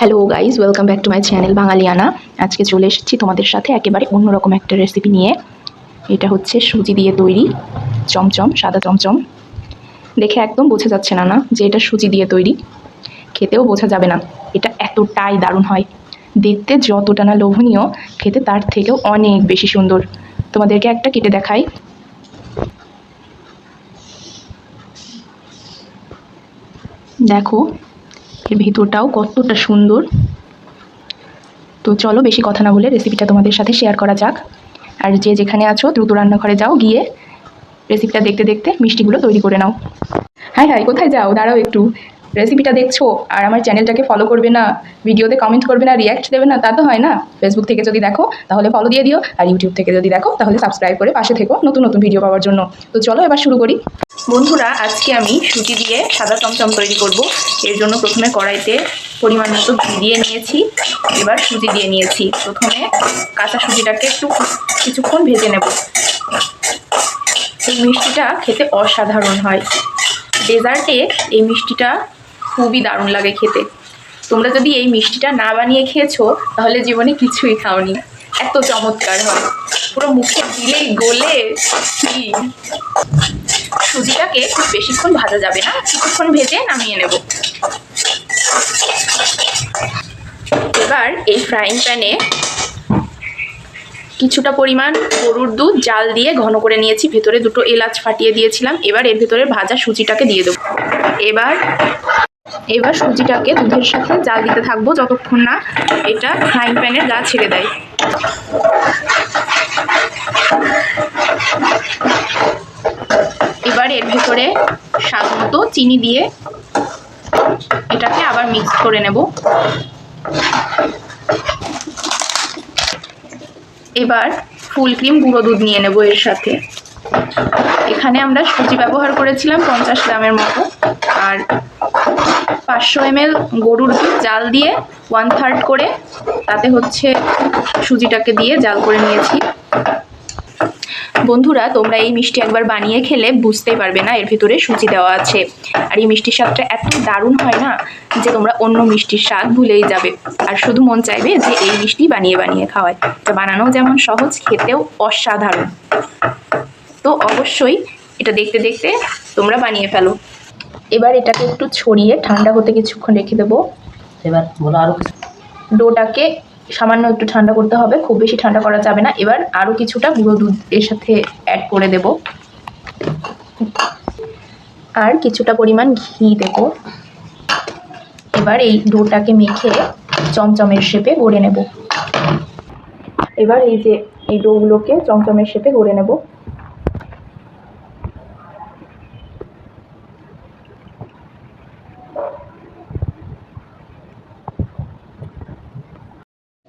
Hello guys welcome back to my channel Bangaliyana আজকে চলে এসেছি তোমাদের সাথে একেবারে অন্যরকম একটা রেসিপি নিয়ে। এটা হচ্ছে সুজি দিয়ে তৈরি। চমচম, সাদা চমচম। দেখে একদম বোঝা যাচ্ছে না না, যে এটা সুজি দিয়ে তৈরি। খেতেও বোঝা যাবে না, এটা এতটাই দারুণ হয়। দেখতে যতটা না লোভনীয়, খেতে তার থেকেও অনেক বেশি সুন্দর। তোমাদেরকে একটা কেটে দেখাই। দেখো এর ভেতরটাও কতটা সুন্দর। তো চলো বেশি কথা না বলে রেসিপিটা তোমাদের সাথে শেয়ার করা যাক। আর যে যেখানে আছো, দ্রুত রান্নাঘরে যাও, গিয়ে রেসিপিটা দেখতে দেখতে মিষ্টিগুলো তৈরি করে নাও। হ্যাঁ হ্যাঁ কোথায় যাও? দাঁড়াও একটু। রেসিপিটা দেখছ আর আমার চ্যানেলটাকে ফলো করবে না ভিডিওতে কমেন্ট করবে না রিয়াক্ট দেবে না, তা তো হয় না। ফেসবুক থেকে যদি দেখো, তাহলে ফলো দিয়ে দিও। আর ইউটিউব থেকে যদি দেখো, তাহলে সাবস্ক্রাইব করে পাশে থেকো নতুন নতুন ভিডিও পাওয়ার জন্য। তো চলো এবার শুরু করি। বন্ধুরা, আজকে আমি সুজি দিয়ে সাদা চমচম তৈরি করব। এর জন্য প্রথমে কড়াইতে পরিমাণ মতো ঘি দিয়ে নিয়েছি। এবার সুজি দিয়ে নিয়েছি। প্রথমে কাঁচা সুজিটাকে একটু কিছুক্ষণ ভেজে নেব। এই মিষ্টিটা খেতে অসাধারণ হয়। ডেজার্টে এই মিষ্টিটা খুবই দারুণ লাগে খেতে। তোমরা যদি এই মিষ্টিটা না বানিয়ে খেয়েছো, তাহলে জীবনে কিছুই খাওনি। এত চমৎকার হয়। পুরো মুখে দিলেই গলে সুজিটাকে খুব বেশিক্ষণ ভাজা যাবে না, কিছুক্ষণ ভেজে নামিয়ে নেব। এবার এই ফ্রাইং প্যানে কিছুটা পরিমাণ গরুর দুধ, জাল দিয়ে ঘন করে নিয়েছি। ভেতরে দুটো এলাচ ফাটিয়ে দিয়েছিলাম। এবার এর ভেতরে ভাজা সুজিটাকে দিয়ে দেবো। এবার এবার সুজিটাকে দুধের সাথে জাল দিতে থাকব যতক্ষণ না এটা ফ্রাইং প্যানের গা ছেড়ে দেয়। এবার এর ভেতরে স্বাদ মতো চিনি দিয়ে এটাকে আবার মিক্স করে নেব। এবার ফুল ক্রিম গুঁড়ো দুধ নিয়ে নেব এর সাথে। এখানে আমরা সুজি ব্যবহার করেছিলাম পঞ্চাশ গ্রামের মতো। আর পাঁচশো এমএল গরুর জাল দিয়ে ওয়ান থার্ড করে তাতে হচ্ছে সুজিটাকে দিয়ে জাল করে নিয়েছি। বন্ধুরা, তোমরা এই মিষ্টি একবার বানিয়ে খেলে বুঝতেই পারবে না, এর ভিতরে সুজি দেওয়া আছে। আর এই মিষ্টির স্বাদটা এত দারুণ হয় না যে তোমরা অন্য মিষ্টির স্বাদ ভুলেই যাবে। আর শুধু মন চাইবে যে এই মিষ্টি বানিয়ে বানিয়ে খাওয়ায়। তো বানানো যেমন সহজ, খেতেও অসাধারণ। তো অবশ্যই এটা দেখতে দেখতে তোমরা বানিয়ে ফেলো। এবার এটাকে একটু ছড়িয়ে ঠান্ডা হতে কিছুক্ষণ রেখে দেবো। এবার বলো আরও ডোটাকে সামান্য একটু ঠান্ডা করতে হবে খুব বেশি ঠান্ডা করা যাবে না। এবার আরও কিছুটা গুঁড়ো দুধ এর সাথে অ্যাড করে দেব। আর কিছুটা পরিমাণ ঘি দেব। এবার এই ডোটাকে মেখে চমচমের শেপে গড়ে নেব। এবার এই যে এই ডোগুলোকে চমচমের শেপে গড়ে নেব।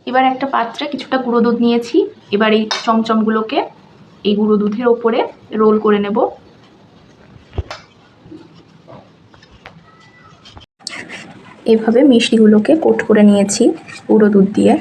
এবার একটা পাত্রে কিছুটা গুঁড়ো দুধ নিয়েছি। এবার এই চমচমগুলোকে এই গুঁড়ো দুধের ওপরে রোল করে নেব। এভাবে মিষ্টিগুলোকে কোট করে নিয়েছি গুঁড়ো দুধ দিয়ে।